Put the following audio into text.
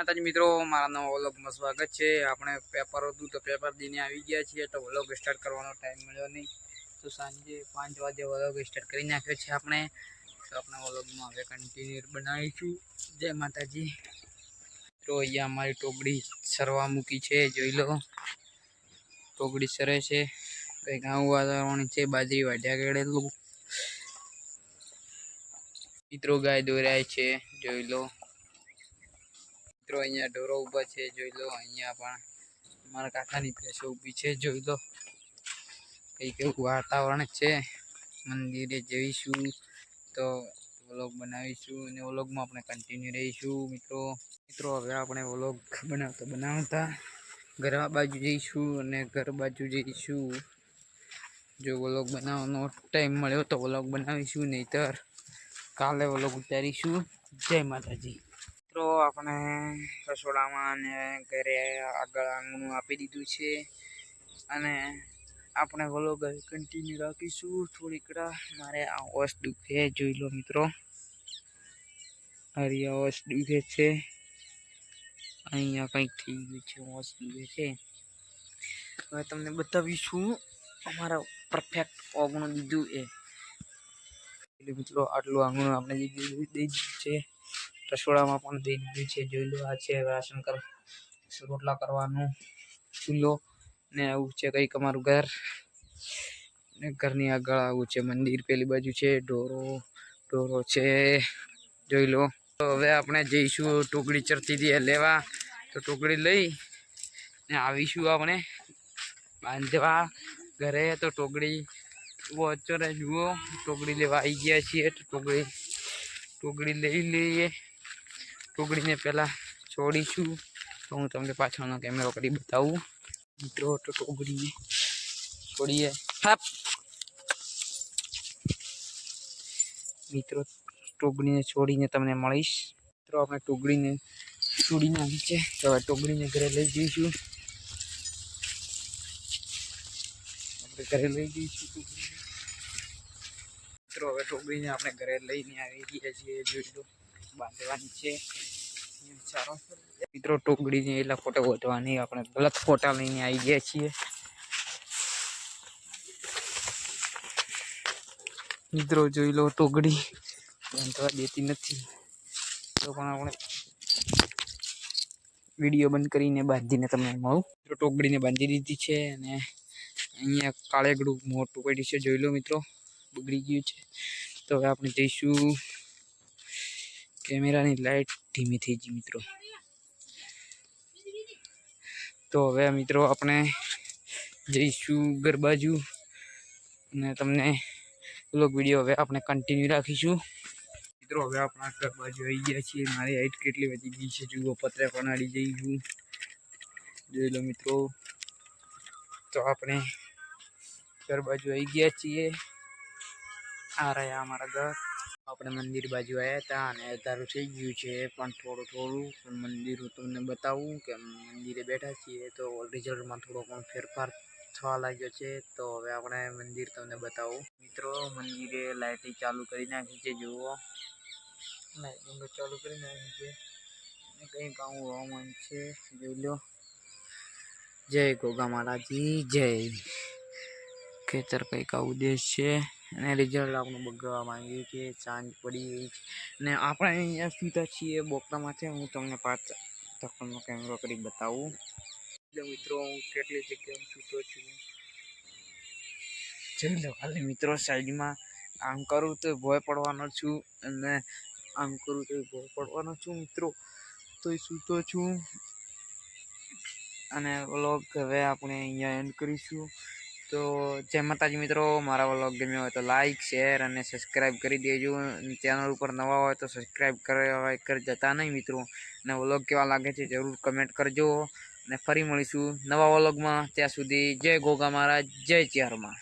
માતાજી મિત્રો, મારા નવા વ્લોગમાં સ્વાગત છે. આપણે પેપર હતું તો પેપર દઈને આવી ગયા છીએ, તો વ્લોગ સ્ટાર્ટ કરવાનો ટાઈમ મળ્યો નહીં. તો સાંજે પાંચ વાગે વ્લોગ સ્ટાર્ટ કરી નાખ્યો છે આપણે. તો આપણા વ્લોગમાં હવે કન્ટિન્યુ બનાવીશું. જય માતાજી. તો અહીંયા અમારી ટોકડી સરવા મૂકી છે, જોઈ લો. ટોકડી સરે છે. કંઈક આવું વાતાવરણ છે, બાજરી વાઢ્યા ગયેલું. મિત્રો ગાય દોરાય છે, જોઈ લો. મિત્રો, અહીંયા ઢોરો ઊભા છે, જોઈ લો, અહીંયા પણ મારા કાકાની ભેંસો ઊભી છે, જોઈ લો. કંઈક એવું વાતાવરણ છે, મંદિરે જઈશું, તો વ્લોગ બનાવીશું અને વ્લોગમાં આપણે કન્ટિન્યુ રહીશું, મિત્રો. મિત્રો, હવે આપણે વ્લોગ બનાવતા બનાવતા ઘર બાજુ જઈશું અને ઘર બાજુ જઈશું. જો વ્લોગ બનાવવાનો ટાઈમ મળ્યો તો વ્લોગ બનાવીશું, નહીતર કાલે વ્લોગ ઉતારીશું. જય માતાજી. મિત્રો, આપણે રસોડામાં અને ઘરે આગળ આંગણું આપી દીધું છે. અને આપણે વ્લોગ કન્ટિન્યુ રાખીશું. થોડીક મારે આ ઓસ દુખે, જોઈ લો મિત્રો. આ ઓસ દુખે છે. અહીંયા કંઈક થઈ ગયું છે, ઓસ દુખે છે. હવે તમને બતાવીશું અમારા પરફેક્ટ ઓગણું દીધું એ. એટલે મિત્રો, આટલું આંગણું આપણે દીધું દઈ દીધું છે. રસોડામાં પણ દઈ દીધું છે. જોઈ લો, આ છે રાશન કર રોટલા કરવાનું. ચૂલો ને આવું છે કંઈક અમારું ઘર. ને ઘરની આગળ આવું છે મંદિર. પેલી બાજુ છે ઢોરો. ઢોરો છે. જોઈ લો. તો હવે આપણે જઈશું ટોકડી ચરતીથી લેવા. તો ટોકડી લઈ ને આવીશું આપણે બાંધવા ઘરે. તો ટોકડી વચ્ચે જુઓ ટોકડી લેવા આવી ગયા છીએ. તો ટોકડી ટોકડી લઈ લઈએ. ટોકડીને પહેલાં છોડીશું. તો હું તમને પાછળનો કેમેરો કરી બતાવું. મિત્રો, તો ટુકડીને છોડીએ. હાપ. મિત્રો ટુકડીને છોડીને તમને મળીશ. મિત્રો, આપણે ટુકડીને છોડી નાખી છે. તો હવે ટુકડીને ઘરે લઈ જઈશું. આપણે ઘરે લઈ જઈશું ટોકડીને મિત્રો, હવે ટોકરીને આપણે ઘરે લઈને આવી ગયા છીએ. જોઈ લો, બાંધવાની છે. સારો મિત્રો ટોકડીને એટલા ફોટો વધવાની આપણે ગલત ફોટા લઈને આવી ગયા છીએ. મિત્રો, જોઈ લો ટોકડી. બાંધવા દેતી નથી. તો પણ આપણે વીડિયો બંધ કરીને બાંધીને તમને મળું. મિત્રો, ટોકડીને બાંધી દીધી છે અને અહીંયા કાળેગડું મોટું પડ્યું છે. જોઈ લો મિત્રો, બગડી ગયું છે. તો હવે આપણે જઈશું. કેમેરાની લાઈટ ધીમી થઈ ગઈ મિત્રો. તો હવે મિત્રો આપણે જઈશું ઘર બાજુ અને તમને વ્લોગ વીડિયો હવે આપણે કન્ટિન્યુ રાખીશું. મિત્રો હવે આપણા ઘર બાજુ આવી ગયા છીએ. મારી હાઈટ કેટલી વધી ગઈ છે જુઓ, પતરે પનાડી જઈશું જોઈ લો મિત્રો. તો આપણે ઘર બાજુ આવી ગયા છીએ. આ રહ્યા અમારા ઘર. આપણે મંદિર બાજુ આવ્યા હતા અને તારું થઈ ગયું છે પણ થોડું થોડું. મંદિર હું તમને બતાવું કે મંદિરે બેઠા છીએ તો રિઝલ્ટમાં થોડો પણ ફેરફાર થવા લાગ્યો છે. તો હવે આપણે મંદિર તમને બતાવું. મિત્રો, મંદિરે લાઇટિંગ ચાલુ કરી નાખી છે, જુઓ. લાઇટિંગ ચાલુ કરી નાખી છે. કંઈક આવું હવામાન છે. જોઈ લો. જય ગોગા મહારાજી જય ખેતર કંઈક આવું દેશ છે. અને રિઝલ્ટ આપણું બગડવા માંગ્યું છે સાંજ પડી ગઈ છે. અને આપણે અહીંયા સૂતા છીએ બોકડામાં હું તમને પાંચ તકનો કેમેરો કરી બતાવું. એટલે મિત્રો, હું કેટલી જગ્યાએ સૂતો છું. જોઈ લો, ખાલી મિત્રો, સાઈડમાં આમ કરું તો ભોય પડવાનો છું અને આમ કરું તો ભોય પડવાનો છું મિત્રો. તો સૂતો છું. અને વ્લોગ હવે આપણે અહીંયા એન્ડ કરીશું. તો જય માતાજી મિત્રો, મારા વ્લોગ ગમ્યો હોય તો લાઈક શેર અને સબસ્ક્રાઈબ કરી દેજો. ચેનલ ઉપર નવા હોય તો સબસ્ક્રાઈબ કરવા કરી જતા નહીં મિત્રો. અને વ્લોગ કેવા લાગે છે જરૂર કમેન્ટ કરજો. અને ફરી મળીશું નવા વ્લોગમાં. ત્યાં સુધી જય ગોગા મહારાજ, જય ચારમાં